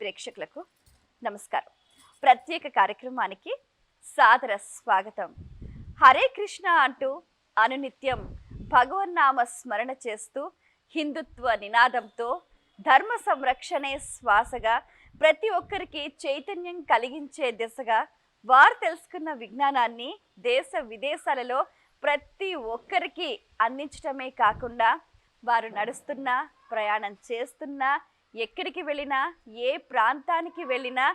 ప్రేక్షకులకు నమస్కారం. ప్రత్యేక కార్యక్రమానికి సాదర స్వాగతం. హరే కృష్ణ అంటూ అనునిత్యం భగవన్నామ స్మరణ చేస్తూ హిందుత్వ నినాదంతో ధర్మ సంరక్షణే శ్వాసగా ప్రతి ఒక్కరికి చైతన్యం కలిగించే దిశగా వారు తెలుసుకున్న విజ్ఞానాన్ని దేశ విదేశాలలో ప్రతి ఒక్కరికి అందించటమే కాకుండా వారు నడుస్తున్న ప్రయాణం చేస్తున్నా ఎక్కడికి వెళ్ళినా ఏ ప్రాంతానికి వెళ్ళినా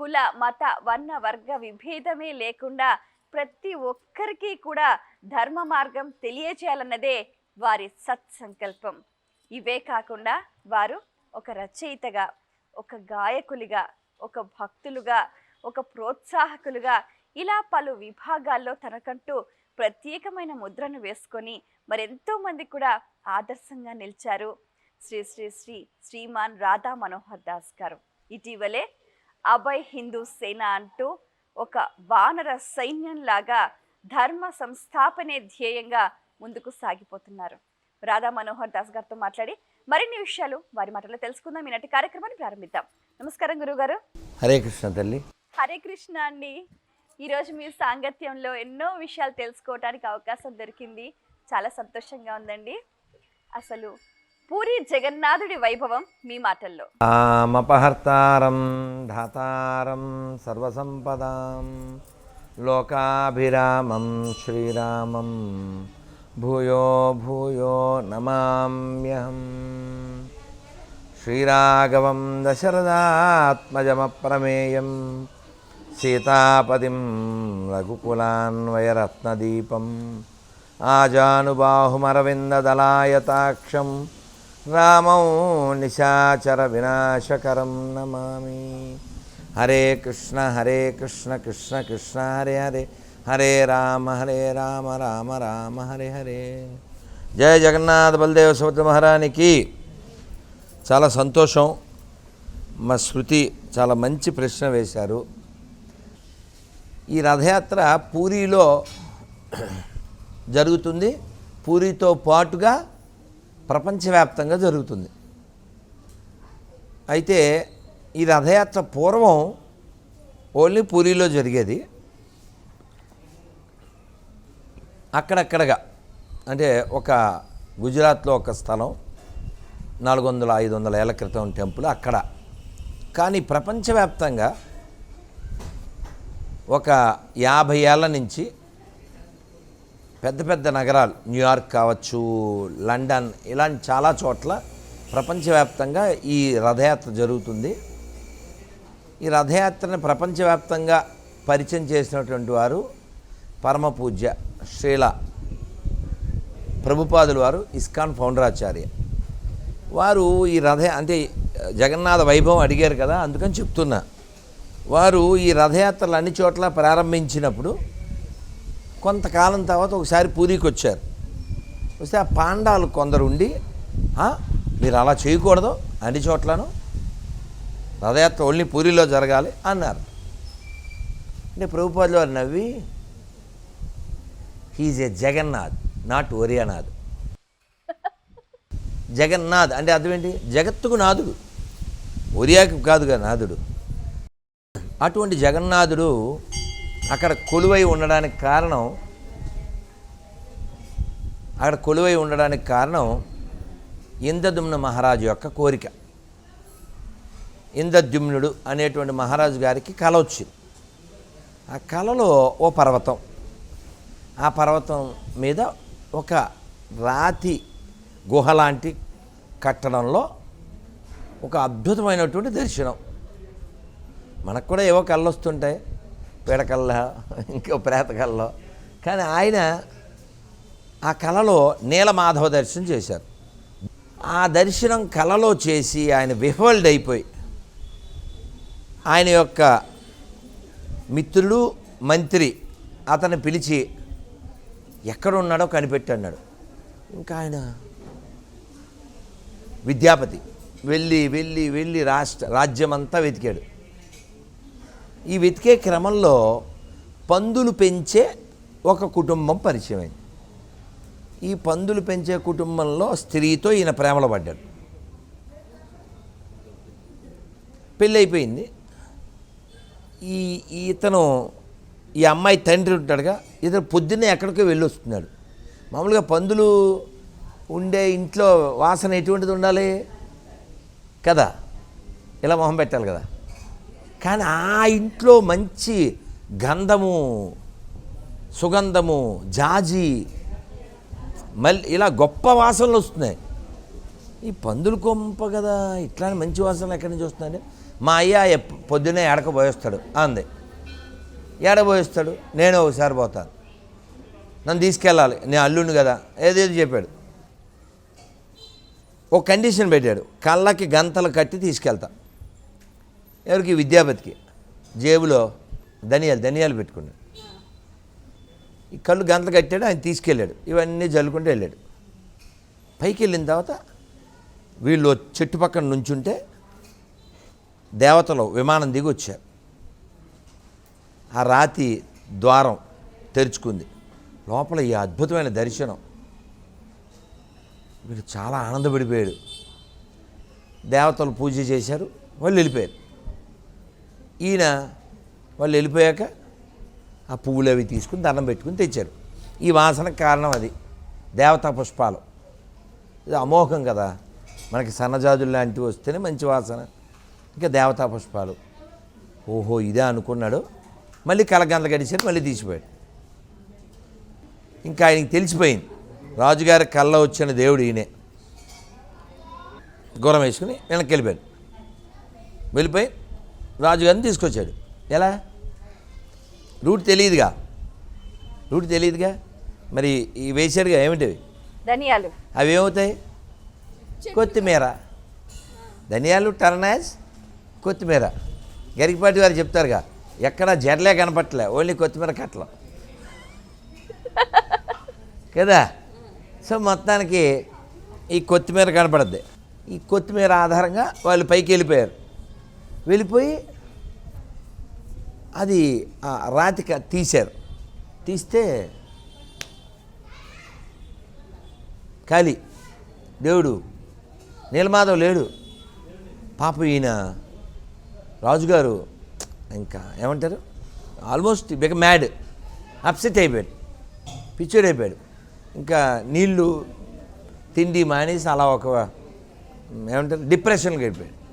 కుల మత వర్ణ వర్గ విభేదమే లేకుండా ప్రతి ఒక్కరికి కూడా ధర్మ మార్గం తెలియచేయాలన్నదే వారి సత్సంకల్పం. ఇవే కాకుండా వారు ఒక రచయితగా ఒక గాయకులుగా ఒక భక్తులుగా ఒక ప్రోత్సాహకులుగా ఇలా పలు విభాగాల్లో తనకంటూ ప్రత్యేకమైన ముద్రను వేసుకొని మరెంతో మంది కూడా ఆదర్శంగా నిలిచారు. శ్రీ శ్రీ శ్రీ శ్రీమాన్ రాధా మనోహర్ దాస్ గారు. ఇటీవలే అభయ్ హిందూ సేన అంటూ ఒక వానర సైన్యంలాగా ధర్మ సంస్థాపనే ధ్యేయంగా ముందుకు సాగిపోతున్నారు. రాధా మనోహర్ దాస్ గారితో మాట్లాడి మరిన్ని విషయాలు వారి మాటలో తెలుసుకుందాం. ఈనాటి కార్యక్రమాన్ని ప్రారంభిద్దాం. నమస్కారం గురుగారు. హరే కృష్ణ తల్లి. హరే కృష్ణ అండి. ఈరోజు మీ సాంగత్యంలో ఎన్నో విషయాలు తెలుసుకోవడానికి అవకాశం దొరికింది. చాలా సంతోషంగా ఉందండి. అసలు పూరి జగన్నాథుడి వైభవం మీ మాటల్లో. ఆమపహర్తారం ధాతారం సర్వసంపదాం. లోకాభిరామం శ్రీరామం. భూయో భూయో నమామ్యహం. శ్రీరాఘవం దశరథాత్మజమప్రమేయం. సీతాపతిం రఘుకులాన్వయరత్నదీపం. ఆజానుబాహుమరవిందదలాయతాక్షం. రామం నిశాచర వినాశకరం నమామి. హరే కృష్ణ హరే కృష్ణ కృష్ణ కృష్ణ హరే హరే. హరే రామ హరే రామ రామ రామ హరే హరే. జయ జగన్నాథ బలదేవ సుభద్ర మహారానికి చాలా సంతోషం. మా శృతి చాలా మంచి ప్రశ్న వేశారు. ఈ రథయాత్ర పూరిలో జరుగుతుంది. పూరితో పాటుగా ప్రపంచవ్యాప్తంగా జరుగుతుంది. అయితే ఈ రథయాత్ర పూర్వం ఓన్లీ పూరిలో జరిగేది. అక్కడక్కడగా అంటే ఒక గుజరాత్లో ఒక స్థలం నాలుగు వందల ఐదు వందల ఏళ్ళ క్రితం టెంపుల్ అక్కడ. కానీ ప్రపంచవ్యాప్తంగా ఒక యాభై ఏళ్ళ నుంచి పెద్ద పెద్ద నగరాలు న్యూయార్క్ కావచ్చు లండన్ ఇలాంటి చాలా చోట్ల ప్రపంచవ్యాప్తంగా ఈ రథయాత్ర జరుగుతుంది. ఈ రథయాత్రని ప్రపంచవ్యాప్తంగా పరిచయం చేసినటువంటి వారు పరమ పూజ్య శ్రీల ప్రభుపాదుల వారు ఇస్కాన్ ఫౌండరాచార్య వారు ఈ రథ అంటే జగన్నాథ వైభవం అడిగారు కదా అందుకని చెప్తున్నా. వారు ఈ రథయాత్రలు అన్ని చోట్ల ప్రారంభించినప్పుడు కొంతకాలం తర్వాత ఒకసారి పూరికి వచ్చారు వస్తే ఆ పాండాలు కొందరు ఉండి మీరు అలా చేయకూడదు అన్ని చోట్లను రథయాత్ర ఓన్లీ పూరిలో జరగాలి అన్నారు. అంటే ప్రభుపాదులు వారు నవ్వి he's a Jagannath not Oriyanath. Jagannath అంటే అర్థం ఏంటి? జగత్తుకు నాథుడు ఒరియాకి కాదుగా నాథుడు అటువంటి జగన్నాథుడు అక్కడ కొలువై ఉండడానికి కారణం అక్కడ కొలువై ఉండడానికి కారణం ఇంద్రదుమ్న మహారాజు యొక్క కోరిక. ఇంద్రద్యుమ్నుడు అనేటువంటి మహారాజు గారికి కల వచ్చింది. ఆ కలలో ఓ పర్వతం. ఆ పర్వతం మీద ఒక రాతి గుహ లాంటి కట్టడంలో ఒక అద్భుతమైనటువంటి దర్శనం. మనకు కూడా ఏవో కళ్ళు వస్తుంటాయి. పిడకల్లో ఇంకో ప్రేతకల్లో కానీ ఆయన ఆ కళలో నీలమాధవ దర్శనం చేశారు. ఆ దర్శనం కళలో చేసి ఆయన విహ్వల్డ్ అయిపోయి ఆయన యొక్క మిత్రుడు మంత్రి అతన్ని పిలిచి ఎక్కడున్నాడో కనిపెట్టి అన్నాడు. ఇంకా ఆయన విద్యాపతి వెళ్ళి వెళ్ళి వెళ్ళి రాష్ట్ర రాజ్యమంతా వెతికాడు. ఈ వెతికే క్రమంలో పందులు పెంచే ఒక కుటుంబం పరిచయమైంది. ఈ పందులు పెంచే కుటుంబంలో స్త్రీతో ఈయన ప్రేమలో పడ్డాడు. పెళ్ళి అయిపోయింది ఈ ఈ ఇతను ఈ అమ్మాయి తండ్రి ఉంటాడుగా ఇతను పొద్దున్నే ఎక్కడికో వెళ్ళి వస్తున్నాడు మామూలుగా పందులు ఉండే ఇంట్లో వాసన ఎటువంటిది ఉండాలి? కదా? ఇలా మొహం పెట్టాలి కదా? కానీ ఆ ఇంట్లో మంచి గంధము సుగంధము జాజి మళ్ళీ ఇలా గొప్ప వాసనలు వస్తున్నాయి. ఈ పందులు కొంప కదా ఇట్లా మంచి వాసనలు ఎక్కడి నుంచి వస్తున్నాయి? మా అయ్య పొద్దునే పొద్దున్నే ఎడక అంది. ఎడబోయిస్తాడు నేను ఒకసారి పోతాను. నన్ను తీసుకెళ్ళాలి నేను అల్లుండు కదా ఏదేది చెప్పాడు. ఒక కండిషన్ పెట్టాడు కళ్ళకి గంతలు కట్టి తీసుకెళ్తా. ఎవరికి? విద్యాపతికి. జేబులో ధనియాలు ధనియాలు పెట్టుకున్నాడు. ఈ కళ్ళు గంటలు కట్టాడు ఆయన తీసుకెళ్ళాడు. ఇవన్నీ జల్లుకుంటూ వెళ్ళాడు. పైకి వెళ్ళిన తర్వాత వీళ్ళు చెట్టు పక్కన నుంచుంటే దేవతలు విమానం దిగి వచ్చారు. ఆ రాతి ద్వారం తెరుచుకుంది. లోపల ఈ అద్భుతమైన దర్శనం. వీడు చాలా ఆనందపడిపోయాడు. దేవతలు పూజ చేశారు వాళ్ళు వెళ్ళిపోయారు. ఈయన వాళ్ళు వెళ్ళిపోయాక ఆ పువ్వులు అవి తీసుకుని దండం పెట్టుకుని తెచ్చారు. ఈ వాసనకు కారణం అది. దేవతా పుష్పాలు. ఇది అమోఘం కదా. మనకి సన్నజాజులు లాంటివి వస్తేనే మంచి వాసన. ఇంకా దేవతా పుష్పాలు. ఓహో ఇదే అనుకున్నాడు. మళ్ళీ కలగంద గడిచారు మళ్ళీ తీసిపోయాడు. ఇంకా ఆయనకి తెలిసిపోయింది. రాజుగారి కళ్ళ వచ్చిన దేవుడు ఈయనే. గురం వేసుకుని వెనక్కి వెళ్ళిపోయాడు. వెళ్ళిపోయి రాజుగారిని తీసుకొచ్చాడు. ఎలా? రూట్ తెలియదుగా రూట్ తెలియదుగా మరి ఈ వేసాడుగా ఏమిటివి ధనియాలు. అవి ఏమవుతాయి? కొత్తిమీర. ధనియాలు టర్నాజ్ కొత్తిమీర. గరికపాటి వారు చెప్తారుగా ఎక్కడ జర్లే కనపట్లే ఓన్లీ కొత్తిమీర కట్టలు. కదా? సో మొత్తానికి ఈ కొత్తిమీర కనపడద్ది. ఈ కొత్తిమీర ఆధారంగా వాళ్ళు పైకి వెళ్ళిపోయారు. వెళ్ళిపోయి అది ఆ రాతి తీశారు. తీస్తే ఖాళీ. దేవుడు నీలమాధవ్ లేడు. పాప ఈయన రాజుగారు ఇంకా ఏమంటారు? Almost బిక mad. అప్సెట్ అయిపోయాడు. పిచ్చోడు అయిపోయాడు. ఇంకా నీళ్ళు తిండి మానేసి అలా ఒక ఏమంటారు? డిప్రెషన్కి వెళ్ళిపోయాడు.